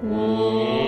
ఓం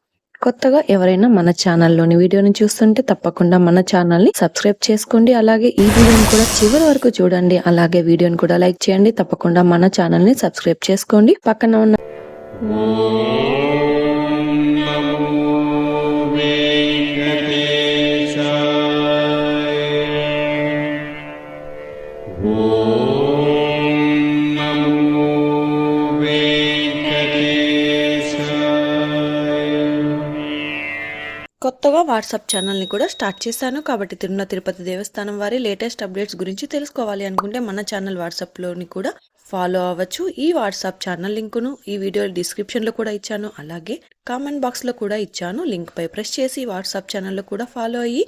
కొత్తగా ఎవరైనా మన ఛానల్లోని వీడియోని చూస్తుంటే తప్పకుండా మన ఛానల్ని సబ్స్క్రైబ్ చేసుకోండి. అలాగే ఈ వీడియోని కూడా చివరి వరకు చూడండి. అలాగే వీడియోని కూడా లైక్ చేయండి. తప్పకుండా మన ఛానల్ని సబ్స్క్రైబ్ చేసుకోండి. పక్కన ఉన్న కొత్తగా వాట్సాప్ ఛానల్ని కూడా స్టార్ట్ చేశాను కాబట్టి తిరుమల తిరుపతి దేవస్థానం వారి లేటెస్ట్ అప్డేట్స్ గురించి తెలుసుకోవాలి అనుకుంటే మన ఛానల్ వాట్సాప్లోని కూడా ఫాలో అవ్వచ్చు. ఈ వాట్సాప్ ఛానల్ లింకును ఈ వీడియో డిస్క్రిప్షన్లో కూడా ఇచ్చాను. అలాగే కామెంట్ బాక్స్లో కూడా ఇచ్చాను. లింక్పై ప్రెస్ చేసి వాట్సాప్ ఛానల్లో కూడా ఫాలో అయ్యి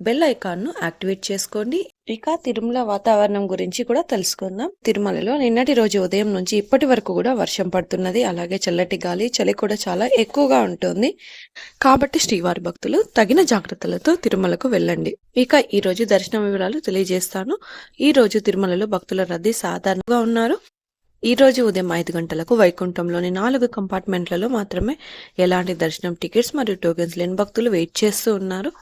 బెల్ ఐకాన్ను యాక్టివేట్ చేసుకోండి. ఇక తిరుమల వాతావరణం గురించి కూడా తెలుసుకుందాం. తిరుమలలో నిన్నటి రోజు ఉదయం నుంచి ఇప్పటి వరకు కూడా వర్షం పడుతున్నది. అలాగే చల్లటి గాలి చలి కూడా చాలా ఎక్కువగా ఉంటుంది. కాబట్టి శ్రీవారి భక్తులు తగిన జాగ్రత్తలతో తిరుమలకు వెళ్ళండి. ఇక ఈ రోజు దర్శన వివరాలు తెలియజేస్తాను. ఈ రోజు తిరుమలలో భక్తుల రద్దీ సాధారణంగా ఉన్నారు. ఈ రోజు ఉదయం ఐదు గంటలకు వైకుంఠంలోని నాలుగు కంపార్ట్మెంట్లలో మాత్రమే ఎలాంటి దర్శనం టికెట్స్ మరియు టోకెన్స్ లేని భక్తులు వెయిట్ చేస్తూ ఉన్నారు.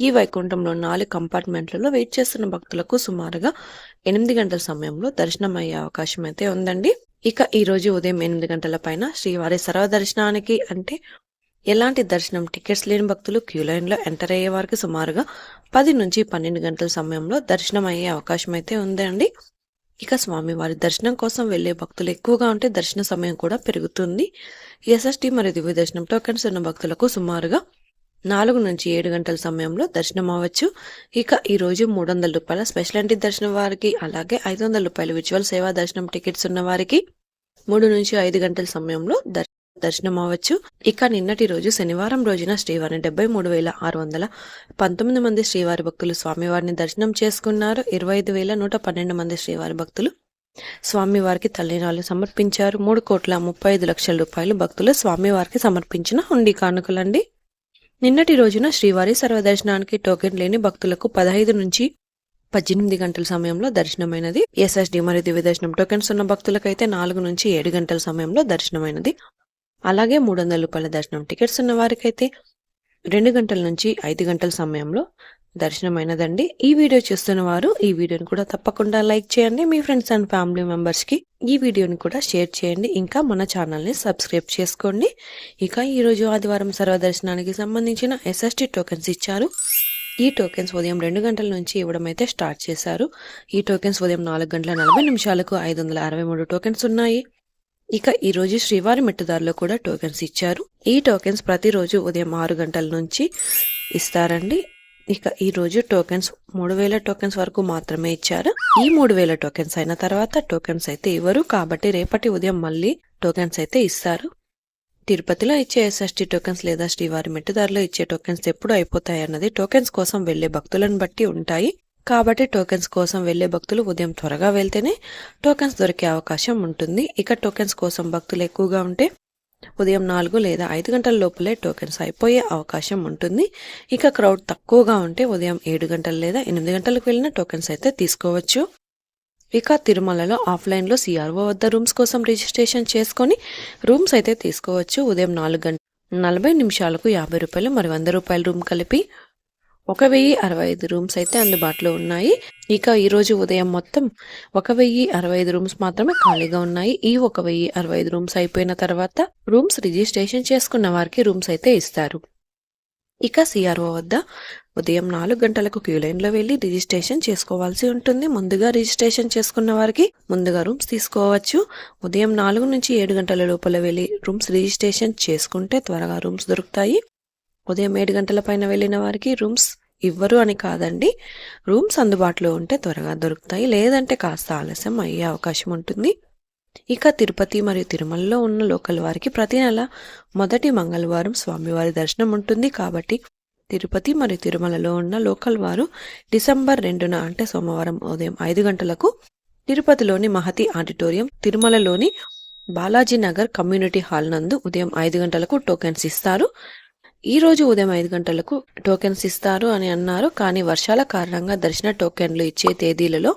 ఈ వైకుంఠంలో నాలుగు కంపార్ట్మెంట్లలో వెయిట్ చేస్తున్న భక్తులకు సుమారుగా ఎనిమిది గంటల సమయంలో దర్శనం అయ్యే అవకాశం అయితే ఉందండి. ఇక ఈ రోజు ఉదయం ఎనిమిది గంటల పైన శ్రీవారి సర్వదర్శనానికి అంటే ఎలాంటి దర్శనం టికెట్స్ లేని భక్తులు క్యూ లైన్లో ఎంటర్ అయ్యే వారికి సుమారుగా పది నుంచి పన్నెండు గంటల సమయంలో దర్శనం అయ్యే అవకాశం అయితే ఉందండి. ఇక స్వామివారి దర్శనం కోసం వెళ్ళే భక్తులు ఎక్కువగా ఉంటే దర్శన సమయం కూడా పెరుగుతుంది. ఎస్ఎస్టి మరియు దివ్య దర్శనం టోకెన్స్ ఉన్న భక్తులకు సుమారుగా నాలుగు నుంచి ఏడు గంటల సమయంలో దర్శనం అవ్వచ్చు. ఇక ఈరోజు మూడు వందల రూపాయల స్పెషాలిటీ దర్శనం వారికి అలాగే ఐదు వందల రూపాయల విజువల్ సేవా దర్శనం టికెట్స్ ఉన్న వారికి మూడు నుంచి ఐదు గంటల సమయంలో దర్- దర్శనం అవ్వచ్చు. ఇక నిన్నటి రోజు శనివారం రోజున శ్రీవారిని డెబ్బై మూడు వేల ఆరు వందల పంతొమ్మిది మంది శ్రీవారి భక్తులు స్వామివారిని దర్శనం చేసుకున్నారు. ఇరవై ఐదు వేల నూట పన్నెండు మంది శ్రీవారి భక్తులు స్వామివారికి తల్లినాలు సమర్పించారు. మూడు కోట్ల ముప్పై ఐదు లక్షల రూపాయలు భక్తులు స్వామివారికి సమర్పించిన హుండీ కానుకలండి. నిన్నటి రోజున శ్రీవారి సర్వదర్శనానికి టోకెన్ లేని భక్తులకు పదహైదు నుంచి పద్దెనిమిది గంటల సమయంలో దర్శనమైనది. ఎస్ఎస్డి మరియు దివ్య దర్శనం టోకెన్స్ ఉన్న భక్తులకైతే నాలుగు నుంచి ఏడు గంటల సమయంలో దర్శనమైనది. అలాగే మూడు వందల రూపాయల దర్శనం టికెట్స్ ఉన్న వారికైతే రెండు గంటల నుంచి ఐదు గంటల సమయంలో దర్శనమైనదండి. ఈ వీడియో చూస్తున్న వారు ఈ వీడియోని కూడా తప్పకుండా లైక్ చేయండి. మీ ఫ్రెండ్స్ అండ్ ఫ్యామిలీ మెంబర్స్కి ఈ వీడియోని కూడా షేర్ చేయండి. ఇంకా మన ఛానల్ని సబ్స్క్రైబ్ చేసుకోండి. ఇక ఈ రోజు ఆదివారం సర్వదర్శనానికి సంబంధించిన ఎస్ఎస్టీ టోకెన్స్ ఇచ్చారు. ఈ టోకెన్స్ ఉదయం రెండు గంటల నుంచి ఇవ్వడం అయితే స్టార్ట్ చేశారు. ఈ టోకెన్స్ ఉదయం నాలుగు గంటల నలభై నిమిషాలకు ఐదు వందల అరవై మూడు టోకెన్స్ ఉన్నాయి. ఇక ఈ రోజు శ్రీవారి మెట్టుదారిలో కూడా టోకెన్స్ ఇచ్చారు. ఈ టోకెన్స్ ప్రతిరోజు ఉదయం ఆరు గంటల నుంచి ఇస్తారండి. ఇక ఈ రోజు టోకెన్స్ మూడు వేల టోకెన్స్ వరకు మాత్రమే ఇచ్చారు. ఈ మూడు వేల టోకెన్స్ అయిన తర్వాత టోకెన్స్ అయితే ఇవ్వరు. కాబట్టి రేపటి ఉదయం మళ్ళీ టోకెన్స్ అయితే ఇస్తారు. తిరుపతిలో ఇచ్చే ఎస్ఎస్టీ టోకెన్స్ లేదా శ్రీవారి మెట్టుదారిలో ఇచ్చే టోకెన్స్ ఎప్పుడు అయిపోతాయి అన్నది టోకెన్స్ కోసం వెళ్ళే భక్తులను బట్టి ఉంటాయి. కాబట్టి టోకెన్స్ కోసం వెళ్ళే భక్తులు ఉదయం త్వరగా వెళ్తేనే టోకెన్స్ దొరికే అవకాశం ఉంటుంది. ఇక టోకెన్స్ కోసం భక్తులు ఎక్కువగా ఉంటే ఉదయం నాలుగు లేదా ఐదు గంటల లోపలే టోకెన్స్ అయిపోయే అవకాశం ఉంటుంది. ఇక క్రౌడ్ తక్కువగా ఉంటే ఉదయం ఏడు గంటలు లేదా ఎనిమిది గంటలకు వెళ్ళిన టోకెన్స్ అయితే తీసుకోవచ్చు. ఇక తిరుమలలో ఆఫ్లైన్లో సిఆర్ఓ వద్ద రూమ్స్ కోసం రిజిస్ట్రేషన్ చేసుకొని రూమ్స్ అయితే తీసుకోవచ్చు. ఉదయం నాలుగు గంట నలభై నిమిషాలకు యాభై రూపాయలు మరి వంద రూపాయల రూమ్ కలిపి ఒక వెయ్యి అరవై ఐదు రూమ్స్ అయితే అందుబాటులో ఉన్నాయి. ఇక ఈరోజు ఉదయం మొత్తం ఒక వెయ్యి అరవై ఐదు రూమ్స్ మాత్రమే ఖాళీగా ఉన్నాయి. ఈ ఒక వెయ్యి అరవై ఐదు రూమ్స్ అయిపోయిన తర్వాత రూమ్స్ రిజిస్ట్రేషన్ చేసుకున్న వారికి రూమ్స్ అయితే ఇస్తారు. ఇక సిఆర్ఓ వద్ద ఉదయం నాలుగు గంటలకు క్యూ లైన్లో వెళ్ళి రిజిస్ట్రేషన్ చేసుకోవాల్సి ఉంటుంది. ముందుగా రిజిస్ట్రేషన్ చేసుకున్న వారికి ముందుగా రూమ్స్ తీసుకోవచ్చు. ఉదయం నాలుగు నుంచి ఏడు గంటల లోపల వెళ్ళి రూమ్స్ రిజిస్ట్రేషన్ చేసుకుంటే త్వరగా రూమ్స్ దొరుకుతాయి. ఉదయం ఏడు గంటల పైన వెళ్ళిన వారికి రూమ్స్ ఇవ్వరు అని కాదండి. రూమ్స్ అందుబాటులో ఉంటే త్వరగా దొరుకుతాయి. లేదంటే కాస్త ఆలస్యం అయ్యే అవకాశం ఉంటుంది. ఇక తిరుపతి మరియు తిరుమలలో ఉన్న లోకల్ వారికి ప్రతి నెల మొదటి మంగళవారం స్వామివారి దర్శనం ఉంటుంది. కాబట్టి తిరుపతి మరియు తిరుమలలో ఉన్న లోకల్ వారు డిసెంబర్ రెండున అంటే సోమవారం ఉదయం ఐదు గంటలకు తిరుపతిలోని మహతి ఆడిటోరియం తిరుమలలోని బాలాజీ నగర్ కమ్యూనిటీ హాల్ నందు ఉదయం ఐదు గంటలకు టోకెన్స్ ఇస్తారు. ఈ రోజు ఉదయం ఐదు గంటలకు టోకెన్స్ ఇస్తారు అని అన్నారు. కానీ వర్షాల కారణంగా దర్శన టోకెన్లు ఇచ్చే తేదీలలో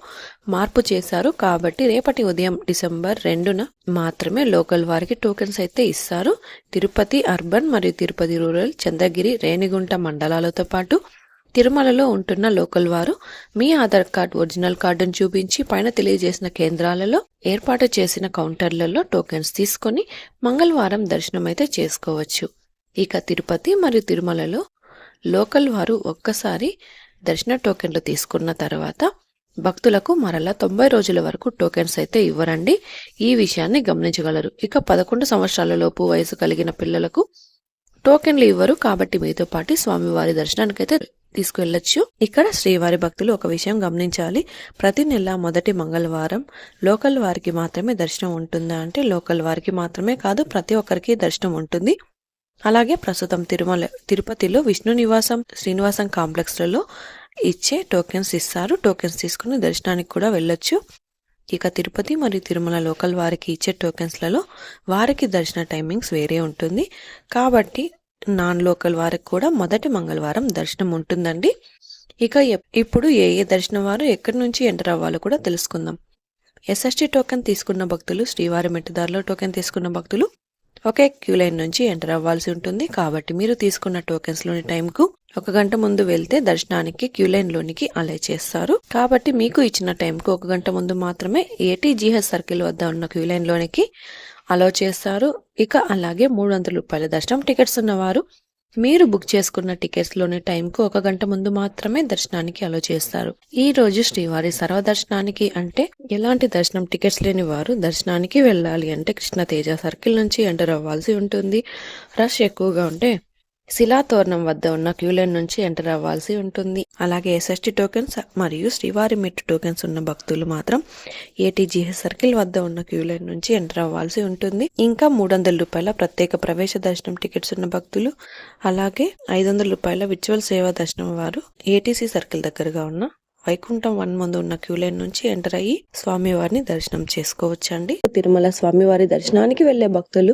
మార్పు చేశారు. కాబట్టి రేపటి ఉదయం డిసెంబర్ రెండున మాత్రమే లోకల్ వారికి టోకెన్స్ అయితే ఇస్తారు. తిరుపతి అర్బన్ మరియు తిరుపతి రూరల్ చంద్రగిరి రేణిగుంట మండలాలతో పాటు తిరుమలలో ఉంటున్న లోకల్ వారు మీ ఆధార్ కార్డ్ ఒరిజినల్ కార్డును చూపించి పైన తెలియజేసిన కేంద్రాలలో ఏర్పాటు చేసిన కౌంటర్లలో టోకెన్స్ తీసుకొని మంగళవారం దర్శనం అయితే చేసుకోవచ్చు. ఇక తిరుపతి మరియు తిరుమలలో లోకల్ వారు ఒక్కసారి దర్శన టోకెన్లు తీసుకున్న తర్వాత భక్తులకు మరలా తొంభై రోజుల వరకు టోకెన్స్ అయితే ఇవ్వరండి. ఈ విషయాన్ని గమనించగలరు. ఇక పదకొండు సంవత్సరాల లోపు వయసు కలిగిన పిల్లలకు టోకెన్లు ఇవ్వరు. కాబట్టి మీతో పాటు స్వామివారి దర్శనానికైతే తీసుకువెళ్ళొచ్చు ఇక్కడ శ్రీవారి భక్తులు ఒక విషయం గమనించాలి. ప్రతి నెల మొదటి మంగళవారం లోకల్ వారికి మాత్రమే దర్శనం ఉంటుందా అంటే లోకల్ వారికి మాత్రమే కాదు ప్రతి ఒక్కరికి దర్శనం ఉంటుంది. అలాగే ప్రస్తుతం తిరుమల తిరుపతిలో విష్ణు నివాసం శ్రీనివాసం కాంప్లెక్స్లలో ఇచ్చే టోకెన్స్ ఇస్తారు. టోకెన్స్ తీసుకుని దర్శనానికి కూడా వెళ్ళొచ్చు. ఇక తిరుపతి మరియు తిరుమల లోకల్ వారికి ఇచ్చే టోకెన్స్లలో వారికి దర్శన టైమింగ్స్ వేరే ఉంటుంది. కాబట్టి నాన్ లోకల్ వారికి కూడా మొదటి మంగళవారం దర్శనం ఉంటుందండి. ఇక ఎప్- ఇప్పుడు ఏ ఏ దర్శనం వారు ఎక్కడి నుంచి ఎంటర్ అవ్వాలో కూడా తెలుసుకుందాం. ఎస్ఎస్టీ టోకెన్ తీసుకున్న భక్తులు శ్రీవారి మెట్టుదారిలో టోకెన్ తీసుకున్న భక్తులు ఒకే క్యూ లైన్ నుంచి ఎంటర్ అవ్వాల్సి ఉంటుంది. కాబట్టి మీరు తీసుకున్న టోకెన్స్లోని టైంకు ఒక గంట ముందు వెళ్తే దర్శనానికి క్యూ లైన్ లోనికి అలై చేస్తారు. కాబట్టి మీకు ఇచ్చిన టైంకు ఒక గంట ముందు మాత్రమే ఏటీజీహెచ్ సర్కిల్ వద్ద ఉన్న క్యూ లైన్ లోనికి అలో చేస్తారు. ఇక అలాగే మూడు వందల రూపాయల దర్శనం టికెట్స్ ఉన్నవారు మీరు బుక్ చేసుకున్న టికెట్స్లోని టైంకు ఒక గంట ముందు మాత్రమే దర్శనానికి అలో చేస్తారు. ఈ రోజు శ్రీవారి సర్వదర్శనానికి అంటే ఎలాంటి దర్శనం టికెట్స్ లేని వారు దర్శనానికి వెళ్ళాలి అంటే కృష్ణ తేజ సర్కిల్ నుంచి ఎంటర్ అవ్వాల్సి ఉంటుంది. రష్ ఎక్కువగా ఉంటే శిలాతోరణం వద్ద ఉన్న క్యూ లైన్ నుంచి ఎంటర్ అవ్వాల్సి ఉంటుంది. అలాగే ఎస్ఎస్టీ టోకెన్స్ మరియు శ్రీవారి మెట్టు టోకెన్స్ ఉన్న భక్తులు మాత్రం ఏటీజీహెచ్ సర్కిల్ వద్ద ఉన్న క్యూ లైన్ నుంచి ఎంటర్ అవ్వాల్సి ఉంటుంది. ఇంకా మూడు వందల రూపాయల ప్రత్యేక ప్రవేశ దర్శనం టికెట్స్ ఉన్న భక్తులు అలాగే ఐదు వందల రూపాయల విచువల్ సేవా దర్శనం వారు ఏటీసీ సర్కిల్ దగ్గరగా ఉన్న వైకుంఠం వన్ ముందు ఉన్న క్యూ లైన్ నుంచి ఎంటర్ అయ్యి స్వామివారిని దర్శనం చేసుకోవచ్చండి. తిరుమల స్వామివారి దర్శనానికి వెళ్ళే భక్తులు